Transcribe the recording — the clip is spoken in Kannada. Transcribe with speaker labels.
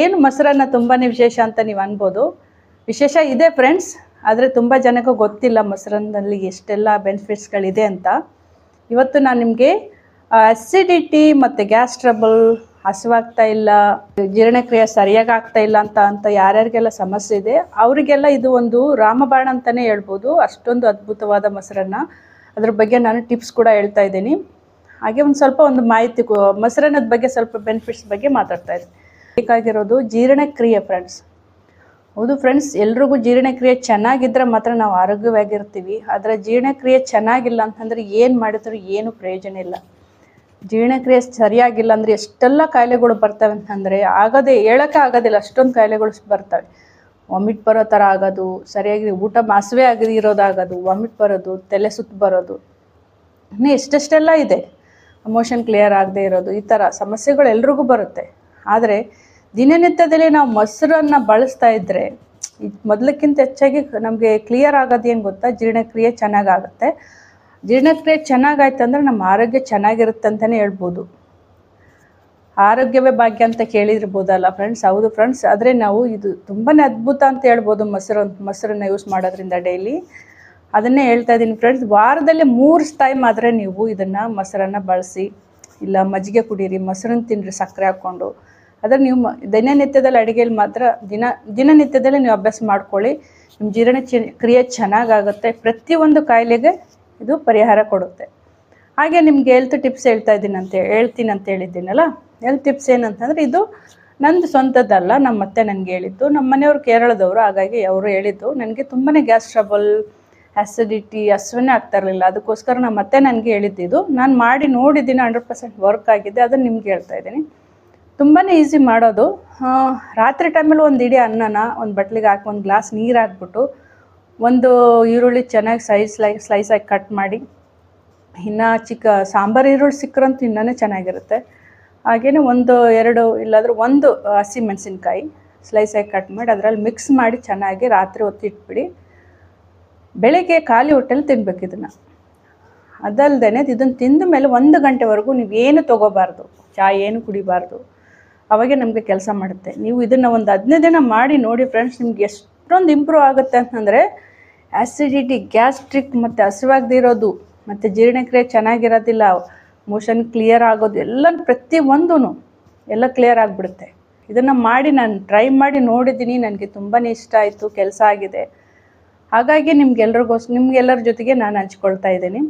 Speaker 1: ಏನು ಮೊಸರನ್ನ ತುಂಬಾ ವಿಶೇಷ ಅಂತ ನೀವು ಅನ್ಬೋದು. ವಿಶೇಷ ಇದೆ ಫ್ರೆಂಡ್ಸ್ ಆದರೆ ತುಂಬ ಜನಕ್ಕೂ ಗೊತ್ತಿಲ್ಲ ಮೊಸರನ್ನಲ್ಲಿ ಎಷ್ಟೆಲ್ಲ ಬೆನಿಫಿಟ್ಸ್ಗಳಿದೆ ಅಂತ. ಇವತ್ತು ನಾನು ನಿಮಗೆ ಅಸಿಡಿಟಿ ಮತ್ತು ಗ್ಯಾಸ್ ಟ್ರಬಲ್ ಹಸಿವಾಗ್ತಾ ಇಲ್ಲ, ಜೀರ್ಣಕ್ರಿಯೆ ಸರಿಯಾಗಿ ಆಗ್ತಾ ಇಲ್ಲ ಅಂತ ಅಂತ ಯಾರ್ಯಾರಿಗೆಲ್ಲ ಸಮಸ್ಯೆ ಇದೆ, ಅವರಿಗೆಲ್ಲ ಇದು ಒಂದು ರಾಮಬಾಣ ಅಂತಲೇ ಹೇಳ್ಬೋದು. ಅಷ್ಟೊಂದು ಅದ್ಭುತವಾದ ಮೊಸರನ್ನ. ಅದ್ರ ಬಗ್ಗೆ ನಾನು ಟಿಪ್ಸ್ ಕೂಡ ಹೇಳ್ತಾ ಇದ್ದೀನಿ. ಹಾಗೆ ಒಂದು ಸ್ವಲ್ಪ ಒಂದು ಮಾಹಿತಿ ಮೊಸರನ್ನದ ಬಗ್ಗೆ ಸ್ವಲ್ಪ ಬೆನಿಫಿಟ್ಸ್ ಬಗ್ಗೆ ಮಾತಾಡ್ತಾ ಇದ್ದೀನಿ. ಬೇಕಾಗಿರೋದು ಜೀರ್ಣಕ್ರಿಯೆ ಫ್ರೆಂಡ್ಸ್ ಹೌದು ಫ್ರೆಂಡ್ಸ್ ಎಲ್ರಿಗೂ ಜೀರ್ಣಕ್ರಿಯೆ ಚೆನ್ನಾಗಿದ್ರೆ ಮಾತ್ರ ನಾವು ಆರೋಗ್ಯವಾಗಿರ್ತೀವಿ. ಆದರೆ ಜೀರ್ಣಕ್ರಿಯೆ ಚೆನ್ನಾಗಿಲ್ಲ ಅಂತಂದರೆ ಏನು ಮಾಡಿದ್ರು ಏನು ಪ್ರಯೋಜನ ಇಲ್ಲ. ಜೀರ್ಣಕ್ರಿಯೆ ಸರಿಯಾಗಿಲ್ಲ ಅಂದರೆ ಎಷ್ಟೆಲ್ಲ ಕಾಯಿಲೆಗಳು ಬರ್ತವೆ ಅಂತಂದರೆ ಆಗೋದೇ, ಹೇಳೋಕ್ಕೆ ಆಗೋದಿಲ್ಲ, ಅಷ್ಟೊಂದು ಕಾಯಿಲೆಗಳು ಬರ್ತವೆ. ವಾಮಿಟ್ ಬರೋ ಥರ ಆಗೋದು, ಸರಿಯಾಗಿ ಊಟ ಮಾಸವೇ ಆಗದೆ ಇರೋದಾಗೋದು ವಾಮಿಟ್ ಬರೋದು, ತಲೆ ಸುತ್ತು ಬರೋದು. ಇನ್ನೂ ಎಷ್ಟೆಷ್ಟೆಲ್ಲ ಇದೆ. ಎಮೋಷನ್ ಕ್ಲಿಯರ್ ಆಗದೆ ಇರೋದು, ಈ ಥರ ಸಮಸ್ಯೆಗಳು ಎಲ್ರಿಗೂ ಬರುತ್ತೆ. ಆದರೆ ದಿನನಿತ್ಯದಲ್ಲಿ ನಾವು ಮೊಸರನ್ನು ಬಳಸ್ತಾ ಇದ್ದರೆ ಮೊದಲಕ್ಕಿಂತ ಹೆಚ್ಚಾಗಿ ನಮಗೆ ಕ್ಲಿಯರ್ ಆಗೋದು ಏನು ಗೊತ್ತಾ? ಜೀರ್ಣಕ್ರಿಯೆ ಚೆನ್ನಾಗಾಗುತ್ತೆ. ಜೀರ್ಣಕ್ರಿಯೆ ಚೆನ್ನಾಗಾಯ್ತು ಅಂದರೆ ನಮ್ಮ ಆರೋಗ್ಯ ಚೆನ್ನಾಗಿರುತ್ತೆ ಅಂತಲೇ ಹೇಳ್ಬೋದು. ಆರೋಗ್ಯವೇ ಭಾಗ್ಯ ಅಂತ ಕೇಳಿರ್ಬೋದಲ್ಲ ಫ್ರೆಂಡ್ಸ್ ಹೌದು ಫ್ರೆಂಡ್ಸ್ ಆದರೆ ನಾವು ಇದು ತುಂಬಾ ಅದ್ಭುತ ಅಂತ ಹೇಳ್ಬೋದು ಮೊಸರು ಮೊಸರನ್ನು ಯೂಸ್ ಮಾಡೋದ್ರಿಂದ ಡೈಲಿ ಅದನ್ನೇ ಹೇಳ್ತಾ ಇದ್ದೀನಿ ಫ್ರೆಂಡ್ಸ್ ವಾರದಲ್ಲಿ ಮೂರು ಟೈಮ್ ಆದರೆ ನೀವು ಇದನ್ನು ಮೊಸರನ್ನು ಬಳಸಿ, ಇಲ್ಲ ಮಜ್ಜಿಗೆ ಕುಡೀರಿ, ಮೊಸರನ್ನು ತಿನ್ನಿರಿ ಸಕ್ಕರೆ ಹಾಕ್ಕೊಂಡು. ಆದರೆ ನೀವು ದಿನನಿತ್ಯದಲ್ಲಿ ಅಡುಗೆಯಲ್ಲಿ ಮಾತ್ರ ದಿನ, ದಿನನಿತ್ಯದಲ್ಲಿ ನೀವು ಅಭ್ಯಾಸ ಮಾಡ್ಕೊಳ್ಳಿ. ನಿಮ್ಮ ಜೀರ್ಣ ಕ್ರಿಯೆ ಚೆನ್ನಾಗಾಗುತ್ತೆ. ಪ್ರತಿಯೊಂದು ಕಾಯಿಲೆಗೆ ಇದು ಪರಿಹಾರ ಕೊಡುತ್ತೆ. ಹಾಗೆ ನಿಮ್ಗೆ ಹೆಲ್ತ್ ಟಿಪ್ಸ್ ಹೇಳ್ತಾ ಇದ್ದೀನಿ ಅಂತ ಹೇಳ್ತೀನಿ ಅಂತ ಹೇಳಿದ್ದೀನಲ್ಲ? ಹೆಲ್ತ್ ಟಿಪ್ಸ್ ಏನಂತಂದರೆ ಇದು ನಂದು ಸ್ವಂತದ್ದಲ್ಲ, ನಮ್ಮ ಮತ್ತೆ ನನಗೆ ಹೇಳಿದ್ದು. ನಮ್ಮ ಮನೆಯವರು ಕೇರಳದವರು, ಹಾಗಾಗಿ ಅವರು ಹೇಳಿದ್ದು. ನನಗೆ ತುಂಬಾ ಗ್ಯಾಸ್ ಟ್ರಬಲ್ ಆ್ಯಸಿಡಿಟಿ ಹಸುವೇ ಆಗ್ತಾ ಇರಲಿಲ್ಲ. ಅದಕ್ಕೋಸ್ಕರ ನಮ್ಮ ಮತ್ತೆ ನನಗೆ ಹೇಳಿದ್ದಿದ್ದು ನಾನು ಮಾಡಿ ನೋಡಿದ್ದೀನಿ ಹಂಡ್ರೆಡ್ ಪರ್ಸೆಂಟ್ ವರ್ಕ್ ಆಗಿದೆ. ಅದನ್ನು ನಿಮ್ಗೆ ಹೇಳ್ತಾ ಇದ್ದೀನಿ. ತುಂಬಾ ಈಸಿ ಮಾಡೋದು. ರಾತ್ರಿ ಟೈಮಲ್ಲಿ ಒಂದು ಇಡೀ ಅನ್ನನ, ಒಂದು ಬಟ್ಲಿಗೆ ಹಾಕಿ, ಒಂದು ಗ್ಲಾಸ್ ನೀರು ಹಾಕ್ಬಿಟ್ಟು ಒಂದು ಈರುಳ್ಳಿ ಚೆನ್ನಾಗಿ ಸೈಜ್ ಸ್ಲೈ ಸ್ಲೈಸಾಗಿ ಕಟ್ ಮಾಡಿ, ಇನ್ನು ಚಿಕ್ಕ ಸಾಂಬಾರು ಈರುಳ್ಳಿ ಸಿಕ್ಕರಂತೂ ಇನ್ನೂ ಚೆನ್ನಾಗಿರುತ್ತೆ. ಹಾಗೆಯೇ ಒಂದು ಎರಡು, ಇಲ್ಲಾಂದ್ರೆ ಒಂದು ಹಸಿ ಮೆಣಸಿನ್ಕಾಯಿ ಸ್ಲೈಸಾಗಿ ಕಟ್ ಮಾಡಿ ಅದರಲ್ಲಿ ಮಿಕ್ಸ್ ಮಾಡಿ ಚೆನ್ನಾಗಿ ರಾತ್ರಿ ಹೊತ್ತಿಟ್ಬಿಡಿ ಬೆಳಗ್ಗೆ ಖಾಲಿ ಹೊಟ್ಟೆಲಿ ತಿನ್ಬೇಕು ಇದನ್ನು. ಅದಲ್ಲದೆ ಇದನ್ನು ತಿಂದ ಮೇಲೆ ಒಂದು ಗಂಟೆವರೆಗೂ ನೀವೇನು ತೊಗೋಬಾರ್ದು. ಚಹಾ ಏನು ಕುಡಿಬಾರ್ದು. ಅವಾಗೆ ನಮಗೆ ಕೆಲಸ ಮಾಡುತ್ತೆ. ನೀವು ಇದನ್ನು ಒಂದು ಹದಿನೈದು ದಿನ ಮಾಡಿ ನೋಡಿ ಫ್ರೆಂಡ್ಸ್ ನಿಮ್ಗೆ ಎಷ್ಟೊಂದು ಇಂಪ್ರೂವ್ ಆಗುತ್ತೆ ಅಂತಂದರೆ ಆ್ಯಸಿಡಿಟಿ ಗ್ಯಾಸ್ಟ್ರಿಕ್ ಮತ್ತು ಹಸಿವಾಗದಿರೋದು ಮತ್ತು ಜೀರ್ಣಕ್ರಿಯೆ ಚೆನ್ನಾಗಿರೋದಿಲ್ಲ ಮೋಷನ್ ಕ್ಲಿಯರ್ ಆಗೋದು ಎಲ್ಲ ಪ್ರತಿಯೊಂದೂ ಎಲ್ಲ ಕ್ಲಿಯರ್ ಆಗಿಬಿಡುತ್ತೆ. ಇದನ್ನು ಮಾಡಿ ನಾನು ಟ್ರೈ ಮಾಡಿ ನೋಡಿದ್ದೀನಿ, ನನಗೆ ತುಂಬಾ ಇಷ್ಟ ಆಯಿತು, ಕೆಲಸ ಆಗಿದೆ. ಹಾಗಾಗಿ ನಿಮ್ಗೆಲ್ರಿಗೋಸ್, ನಿಮ್ಗೆಲ್ಲರ ಜೊತೆಗೆ ನಾನು ಹಂಚ್ಕೊಳ್ತಾ ಇದ್ದೀನಿ.